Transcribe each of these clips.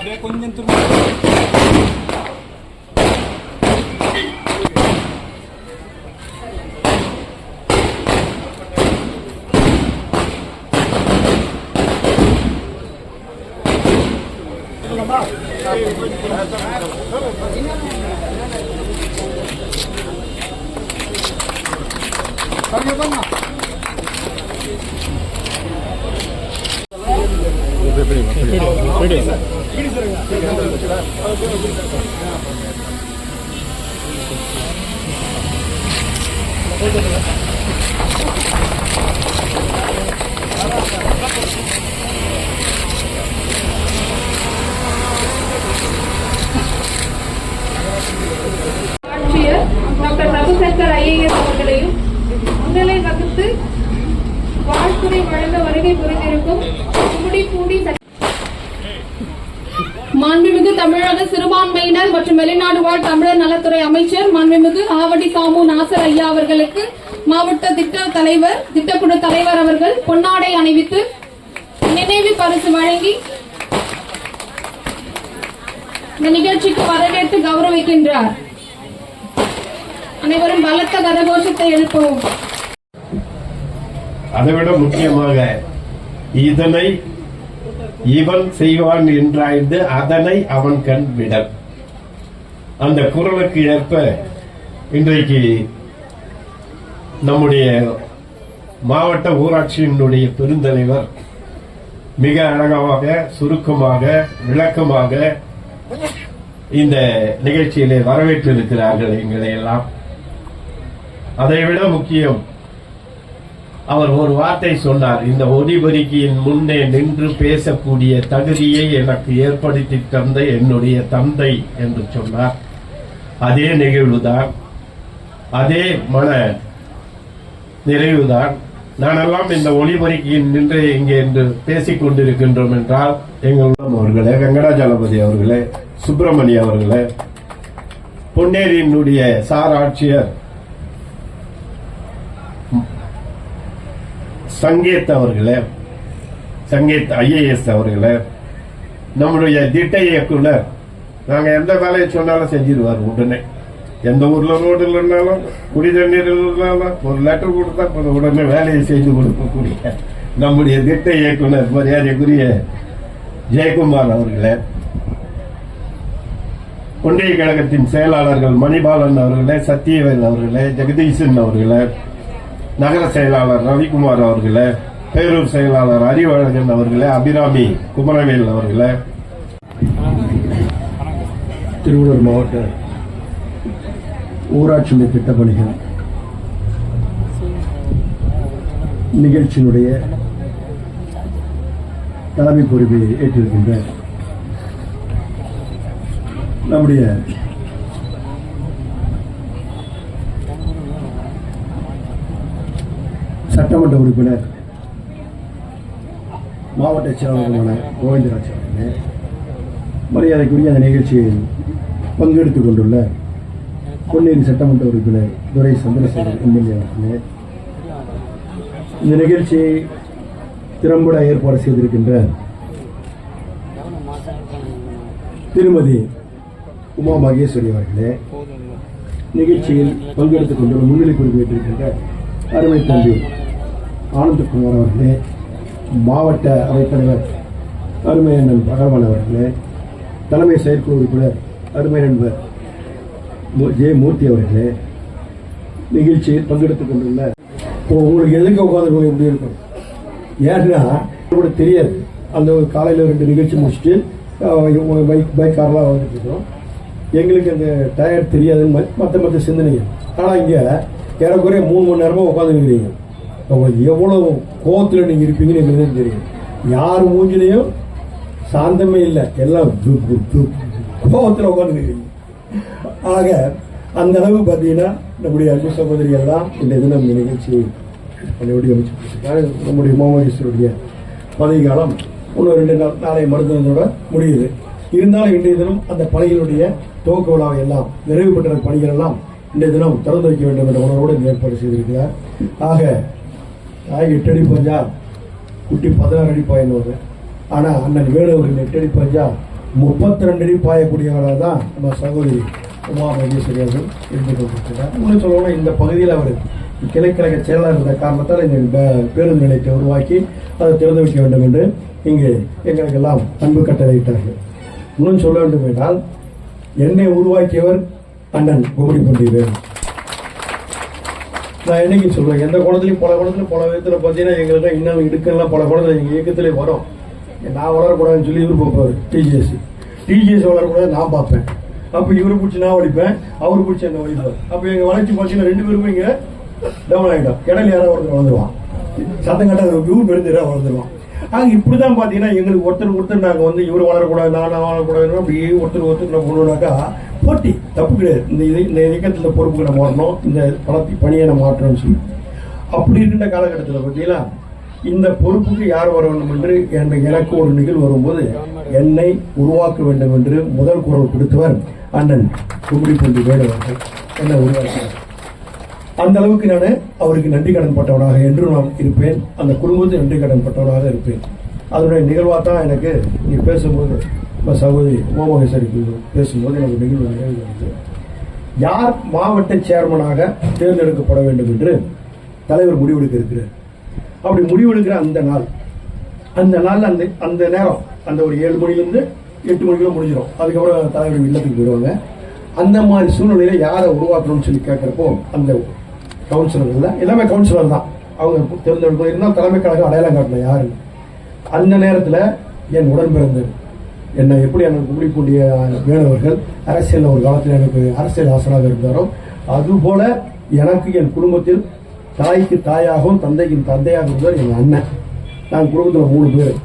அப்படியே கொஞ்சம் திரும்ப ஆட்சியர் மாண்புமிகு தமிழக சிறுபான்மையினர் மற்றும் வெளிநாடு வாழ் தமிழர் நலத்துறை அமைச்சர் மாண்புமிகு ஆவடி சாமு நாசர் ஐயா அவர்களுக்கு மாவட்ட திட்ட தலைவர் திட்டக்குழு தலைவர் அவர்கள் பொன்னாடை அணிவித்து நினைவு பரிசு வழங்கி இந்த நிகழ்ச்சிக்கு வரவேற்று கௌரவிக்கின்றார். அனைவரும் பலத்த கரகோஷத்தை எழுப்பவும். அதைவிட முக்கியமாக இதனை இவன் செய்வான் என்றாய்ந்து அதனை அவன் கண் விடல். அந்த குரலுக்கு ஏற்ப இன்றைக்கு நம்முடைய மாவட்ட ஊராட்சியினுடைய பெருந்தலைவர் மிக அழகாக சுருக்கமாக விளக்கமாக இந்த நிகழ்ச்சியிலே வரவேற்றிருக்கிறார்கள் எங்களை எல்லாம். அதைவிட முக்கியம் அவர் ஒரு வார்த்தை சொன்னார் இந்த ஒலிபெருக்கியின் முன்னே நின்று பேசக்கூடிய தகுதியை எனக்கு ஏற்படுத்தி தந்த என்னுடைய தந்தை என்று சொன்னார். அதே நிகழ்வுதான் அதே மன நிறைவுதான் நானெல்லாம் இந்த ஒளிபெருக்கியின் நின்று இங்கே என்று பேசிக் கொண்டிருக்கின்றோம் என்றால் எங்களுடன் அவர்களே வெங்கடாஜலபதி அவர்களே சுப்பிரமணிய அவர்களே பொன்னேரியினுடைய சார் ஆட்சியர் சங்கீத் அவர்களே சங்கீத் ஐஏஎஸ் அவர்களே நம்முடைய திட்ட இயக்குனர் நாங்கள் எந்த வேலையை சொன்னாலும் செஞ்சிருவார் உடனே. எந்த ஊரில் ரோடு இல்லைன்னாலும் குடி தண்ணீர் இல்லைனாலும் ஒரு லெட்டர் கொடுத்தா போதும் உடனே வேலையை செய்து கொடுக்கக்கூடிய நம்முடைய திட்ட இயக்குனர் மரியாதைக்குரிய ஜெயக்குமார் அவர்களே ஒன்றிய கழகத்தின் செயலாளர்கள் மணிபாலன் அவர்களே சத்தியவேல் அவர்களே ஜெகதீசன் அவர்களே நகர செயலாளர் ரவிக்குமார் அவர்களே பேரூர் செயலாளர் அறிவழகன் அவர்களே அபிராமி குமரவேல் அவர்களே. திருவள்ளூர் மாவட்ட ஊராட்சி மன்ற திட்டப்பணிகள் நிகழ்ச்சியினுடைய தலைமை பொறுப்பை ஏற்றிருக்கின்ற நம்முடைய சட்டமன்ற உறுப்பினர் மாவட்ட செயலாளருமான கோவிந்தராஜ் அவர்களே மரியாதைக்குரிய அந்த நிகழ்ச்சியில் பங்கெடுத்துக் கொண்டுள்ள பொன்னேரி சட்டமன்ற உறுப்பினர் துரை சந்திரசேகர் எம்எல்ஏ அவர்களே இந்த நிகழ்ச்சியை திறம்பட ஏற்பாடு செய்திருக்கின்ற திருமதி உமா மகேஸ்வரி அவர்களே நிகழ்ச்சியில் பங்கெடுத்துக் கொண்டுள்ள முன்னிலை குறிப்பிட்டிருக்கின்ற அருமை தம்பி ஆனந்தகுமார் அவர்களே மாவட்ட அவைத்தலைவர் அருமை அண்ணன் பகவான் அவர்களே தலைமை செயற்குழு உறுப்பினர் அருமை நண்பர் ஜே மூர்த்தி அவர்களே நிகழ்ச்சியில் பங்கெடுத்துக் கொண்டுள்ள இப்போ உங்களுக்கு எதுக்கு உட்காந்து எப்படி இருக்கும்? ஏன்னா கூட தெரியாது. அந்த ஒரு காலையில் ரெண்டு நிகழ்ச்சி முடிச்சுட்டு பைக் பைக் கார்லாம் வந்துட்டு இருக்கிறோம் எங்களுக்கு அந்த டயர் தெரியாதுன்னு மற்ற மற்ற சிந்தனைகள். ஆனால் இங்கே ஏறக்குறைய மூணு மணி நேரமாக உட்காந்துருக்கிறீங்க எவ்வளோ கோபத்தில் நீங்கள் இருப்பீங்கன்னு எங்களுக்கு தான் தெரியும். யார் மூஞ்சிலையும் சாந்தமே இல்லை. எல்லாம் கோபத்தில் உட்காந்துருக்கீங்க ஆக அந்த அளவு பார்த்தீங்கன்னா நம்முடைய அன்பு சகோதரி எல்லாம் இந்த தினம் நம்ம நிகழ்ச்சியை பண்ணிவிட்டு அமைச்சு நம்முடைய மோமகேஸ்வருடைய பதவிக்காலம் காலம் இன்னும் ரெண்டு நாள் நாளை மருத்துவத்தோட முடியுது. இருந்தாலும் இன்றைய தினம் அந்த பணிகளுடைய துவக்க விழாவை எல்லாம் நிறைவு பெற்ற பணிகள் எல்லாம் இன்றைய தினம் திறந்து வைக்க வேண்டும் என்ற உணர்வோடு ஏற்பாடு செய்திருக்கிறார். ஆக தாய் எட்டு அடி பஞ்சா குட்டி பதினாறு அடி பாயின்னு ஆனால் அண்ணன் வேலு அவர்கள் எட்டு அடி பஞ்சா முப்பத்தி ரெண்டு அடி பாயக்கூடியவராக தான் நம்ம சகோதரி உமா மகேஸ்வரி அவர்கள் இருந்து கொண்டிருக்கிறார். இன்னும் சொல்லணும் இந்த பகுதியில் அவர் கிளைக்கழக செயலாளர் இருந்த காரணத்தால் இந்த பேருந்து நிலையத்தை உருவாக்கி அதை திறந்து வைக்க வேண்டும் என்று இங்கு எங்களுக்கெல்லாம் அன்பு கட்டளையிட்டார்கள். இன்னும் சொல்ல வேண்டும் என்றால் என்னை உருவாக்கியவர் அண்ணன் குமரி பண்டிகை நான் என்னைக்கு சொல்லுவேன் எந்த குளத்துலையும் பல குளத்துல பல விதத்துல பார்த்தீங்கன்னா எங்களுக்கு இன்னும் இடுக்கெல்லாம் பல குளத்துல எங்க இயக்கத்திலே வரும். நான் வளரக்கூடாதுன்னு சொல்லி இவர் பார்ப்பாரு டிஜிஎஸ் டிஜிஎஸ் வளரக்கூடாது நான் பார்ப்பேன். அப்போ இவரு பிடிச்சி நான் ஒழிப்பேன் அவர் பிடிச்சி என்ன ஒழிப்பார் அப்போ எங்க வளர்ச்சி பார்த்தீங்கன்னா ரெண்டு பேருமே இங்க டவுன் ஆகிட்டோம் இடையில யாராவது ஒருத்தர் வளர்ந்துருவான். சத்தம் கட்ட வியூ பெருந்துடா வளர்ந்துருவான். ஆக இப்படிதான் பாத்தீங்கன்னா எங்களுக்கு ஒருத்தர் ஒருத்தர் நாங்க வந்து இவர் வளரக்கூடாது நான் நான் வளரக்கூடாதுன்னு அப்படியே ஒருத்தர் ஒருத்தர் நம்ம பண்ணுவோம்னாக்கா போட்டி. தப்பு கிடையாது. இந்த இது இந்த இயக்கத்தில் பொறுப்புக்கு நம்ம வரணும். இந்த பணத்தை பணியை நம்ம மாற்றணும்னு சொல்லி. அப்படி இருக்கின்ற காலகட்டத்தில் பார்த்தீங்கன்னா இந்த பொறுப்புக்கு யார் வர வேண்டும் என்று என் எனக்கு ஒரு நிகழ்வு வரும்போது என்னை உருவாக்க வேண்டும் என்று முதல் குரல் கொடுத்தவர் அண்ணன் கும்படி பொண்டி வேடுவார்கள் என்னை உருவாக்கினார்? அந்த அளவுக்கு நான் அவருக்கு நன்றி கடன் பட்டவனாக என்று நான் இருப்பேன். அந்த குடும்பத்துக்கு நன்றி கடன் பட்டவனாக இருப்பேன். அதனுடைய நிகழ்வாக தான் எனக்கு நீ பேசும்போது இப்போ சகோதரி உமாமகேஸ்வரிக்கு பேசும்போது எனக்கு நிகழ்வு நிகழ்வு யார் மாவட்ட சேர்மனாக தேர்ந்தெடுக்கப்பட வேண்டும் என்று தலைவர் முடிவெடுக்க இருக்கிறார். அப்படி முடிவெடுக்கிற அந்த நாள் அந்த நாள் அந்த அந்த நேரம் அந்த ஒரு ஏழு மணிலேருந்து எட்டு மணிக்குள்ள முடிஞ்சிடும் அதுக்கப்புறம் தலைவர் இல்லத்துக்கு போயிடுவாங்க. அந்த மாதிரி சூழ்நிலையில யாரை உருவாக்கணும்னு சொல்லி கேட்குறப்போ அந்த கவுன்சிலர்கள் எல்லாமே கவுன்சிலர் தான். அவங்க தேர்ந்தெடுக்கணும் இருந்தால் தலைமை கழகம் அடையாளம் காட்டணும் யாருன்னு. அந்த நேரத்தில் என் உடன் பிறந்தது என்னை எப்படி எனக்கு குடிக்கூடிய வேணவர்கள் அரசியல் ஒரு காலத்தில் எனக்கு அரசியல் ஆசனாக இருந்தாரோ அதுபோல எனக்கு என் குடும்பத்தில் தாய்க்கு தாயாகவும் தந்தைக்கு தந்தையாக இருந்தார் என் அண்ணன். நான் குடும்பத்தில் மூணு பேர்.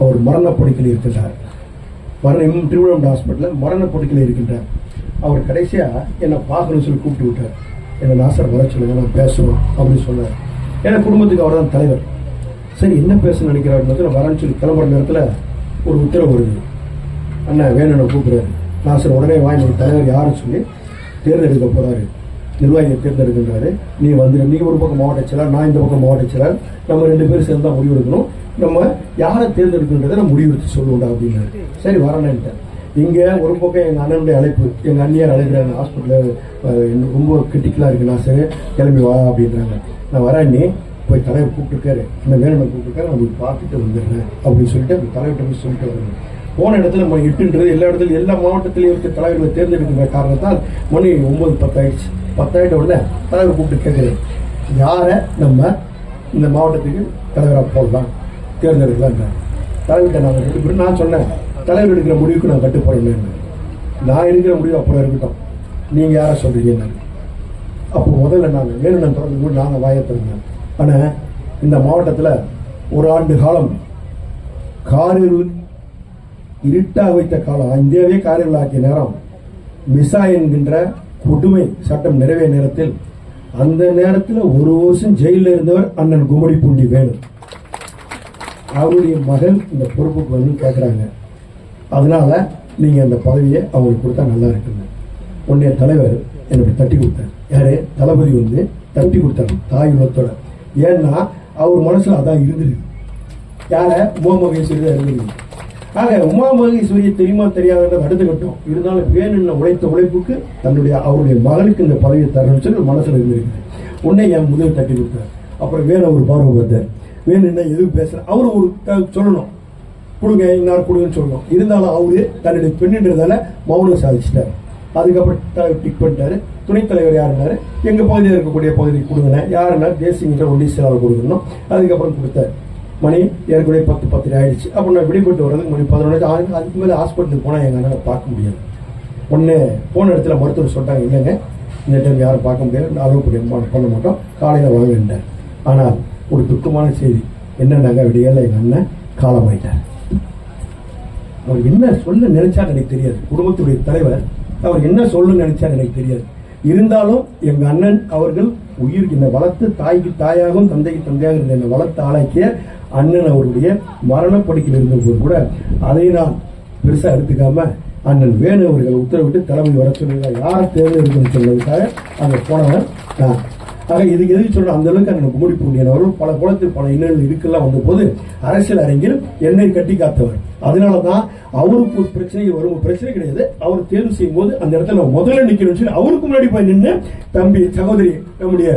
அவர் மரணப்படுக்கையில் இருக்கின்றார். மரண திருவிழம் ஹாஸ்பிட்டலில் மரணப்படுக்கையில் இருக்கின்றார். அவர் கடைசியாக என்னை பார்க்கணும்னு சொல்லி கூப்பிட்டு விட்டார். என்னை நாசர் வர சொல்லுங்க நான் பேசணும் அப்படின்னு சொன்னார். ஏன்னா குடும்பத்துக்கு அவர் தான் தலைவர். சரி என்ன பேச நினைக்கிறாருன்னு நான் வரேன்னு சொல்லி கிளம்புற நேரத்தில் ஒரு உத்தரவு வருது. அண்ணன் வேணும் கூப்பிடுறாரு. நாசர் உடனே வாங்கி ஒரு தலைவர் யாருன்னு சொல்லி தேர்ந்தெடுக்க போகிறாரு நிர்வாகியை தேர்ந்தெடுக்கின்றாரு. நீ வந்து நீ ஒரு பக்கம் மாவட்ட செயலர் நான் இந்த பக்கம் மாவட்ட செயலர் நம்ம ரெண்டு பேரும் சேர்ந்து தான் முடிவெடுக்கணும் நம்ம யாரை தேர்ந்தெடுக்கின்றதை நம்ம முடிவெடுத்து சொல்லுவோம்டா அப்படின்னாரு. சரி வரணுன்ட்டேன் இங்கே ஒரு பக்கம் எங்கள் அண்ணனுடைய அழைப்பு எங்கள் அண்ணியார் அழைக்கிறாங்க ஹாஸ்பிட்டலில் ரொம்ப கிரிட்டிக்கலாக இருக்கு. நான் சரி கிளம்பி வா அப்படின்றாங்க. நான் வரேன் நீ போய் தலைவர் கூப்பிட்டுருக்காரு. இந்த வேணும் கூப்பிட்டுருக்காரு. நான் போய் பார்த்துட்டு வந்துடுறேன் அப்படின்னு சொல்லிட்டு அந்த தலைவர்கிட்ட போய் சொல்லிட்டு வரேன் போன இடத்துல நம்ம இட்டுன்றது எல்லா இடத்துலையும் எல்லா மாவட்டத்திலையும் இருக்க தலைவர்களை தேர்ந்தெடுக்கிற காரணத்தால் மணி ஒன்பது பத்தாயிடுச்சு. பத்தாயிட்ட உடனே தலைவர் கூப்பிட்டு கேட்குறேன் யாரை நம்ம இந்த மாவட்டத்துக்கு தலைவராக போடலாம் தேர்ந்தெடுக்கலாம் தலைவர்கிட்ட நாங்கள் ரெண்டு பேரும் நான் சொன்னேன் தலைவர் எடுக்கிற முடிவுக்கு நான் கட்டுப்படணும் நான் எடுக்கிற முடிவு அப்புறம் இருக்கட்டும். நீங்கள் யாரை சொல்கிறீங்க அப்போ முதல்ல நாங்கள் வேணும் திறந்து கூட நாங்கள் வாயை ஆனால் இந்த மாவட்டத்தில் ஒரு ஆண்டு காலம் காரில் இருட்டாக வைத்த காலம். இந்தியாவே காரியங்களாக்கிய நேரம். மிசா என்கின்ற கொடுமை சட்டம் நிறைவே நேரத்தில். அந்த நேரத்தில் ஒரு வருஷம் ஜெயிலில் இருந்தவர் அண்ணன் குமடி பூண்டி வேணும் அவருடைய மகள் இந்த பொறுப்புக்கு வந்து கேட்குறாங்க அதனால நீங்கள் அந்த பதவியை அவங்களுக்கு கொடுத்தா நல்லா இருக்குங்க. உன்னைய தலைவர் எனக்கு தட்டி கொடுத்தார். யாரு? தளபதி வந்து தட்டி கொடுத்தாரு தாய் குலத்தோட ஏன்னா அவர் மனசில் அதான் இருந்தது. யாரை? மோமகேஸ்வரி தான் இருந்துருக்கு ஆக உமா மகேஸ்வரியை தெரியுமா தெரியாத அடுத்த கட்டம். இருந்தாலும் வேணும்னு உழைத்த உழைப்புக்கு தன்னுடைய அவருடைய மகனுக்கு இந்த பதவியை தரணும்னு சொல்லி மனசில் இருந்திருக்கு உன்னை என் முதல் தட்டி கொடுத்தார் அப்புறம் வேற ஒரு பார்வை பார்த்தார். வேணும்னா என்ன எதுவும் பேசுற அவரு ஒரு த- சொல்லணும். கொடுங்க இன்னார் கொடுங்கன்னு சொல்லணும். இருந்தாலும் அவரு தன்னுடைய பெண்ணுன்றதால மௌனம் சாதிச்சிட்டார். அதுக்கப்புறம் டிக் பண்ணிட்டாரு. துணைத் தலைவர் யாருனாரு எங்கள் பகுதியில் இருக்கக்கூடிய பகுதிக்கு கொடுங்கண்ணே. யாருன்னா தேசியங்கிற ஒன்றிய செயலாளர் கொடுக்கணும் அதுக்கப்புறம் கொடுத்தாரு. மணி ஏற்கனவே பத்து பத்து ஆயிடுச்சு. அப்போ நான் விடுபட்டு வர்றதுக்கு மணி பதினொன்று அதுக்கு அதுக்கு மேலே ஹாஸ்பிட்டலுக்கு போனால் எங்கள் பார்க்க முடியாது. ஒன்று போன இடத்துல மருத்துவர் சொல்லிட்டாங்க இல்லைங்க இந்த டைம் யாரும் பார்க்க முடியாது. அளவு பண்ண பண்ண மாட்டோம். காலையில் வாங்கிட்டார் ஆனால் ஒரு துக்கமான செய்தி. என்னன்னாங்க விடியல எங்கள் அண்ணன் காலமாயிட்டார். அவர் என்ன சொல்ல நினைச்சார் எனக்கு தெரியாது. குடும்பத்துடைய தலைவர் அவர் என்ன சொல்ல நினைச்சார் எனக்கு தெரியாது. இருந்தாலும் எங்க அண்ணன் அவர்கள் உயிர் என்னை வளர்த்து தாய்க்கு தாயாகவும் தந்தைக்கு தந்தையாக இருந்த என்னை வளர்த்து ஆளாக்கிய அண்ணன் அவருடைய மரணப்படுக்கையில் இருந்தபோது கூட அதை நான் பெருசாக எடுத்துக்காம அண்ணன் வேணு அவர்கள் உத்தரவிட்டு தலைமை வர சொன்னீங்க யார் தேர்ந்தெடுக்கணும்னு சொன்னதுக்காக அங்கே போனவன் நான். ஆக இதுக்கு எதுக்கு சொல்றேன் அந்த அளவுக்கு அண்ணன் கும்முடி பூண்டியன் பல குளத்தில் பல இன்னல் இதுக்கெல்லாம் வந்தபோது அரசியல் அரங்கில் என்னை கட்டி காத்தவர். அதனால தான் அவருக்கு ஒரு பிரச்சனை வரும். ஒரு பிரச்சனை கிடையாது. அவர் தேர்வு செய்யும் போது அந்த இடத்துல முதல்ல நிற்கணும்னு சொல்லி அவருக்கு முன்னாடி போய் நின்று தம்பி சகோதரி நம்முடைய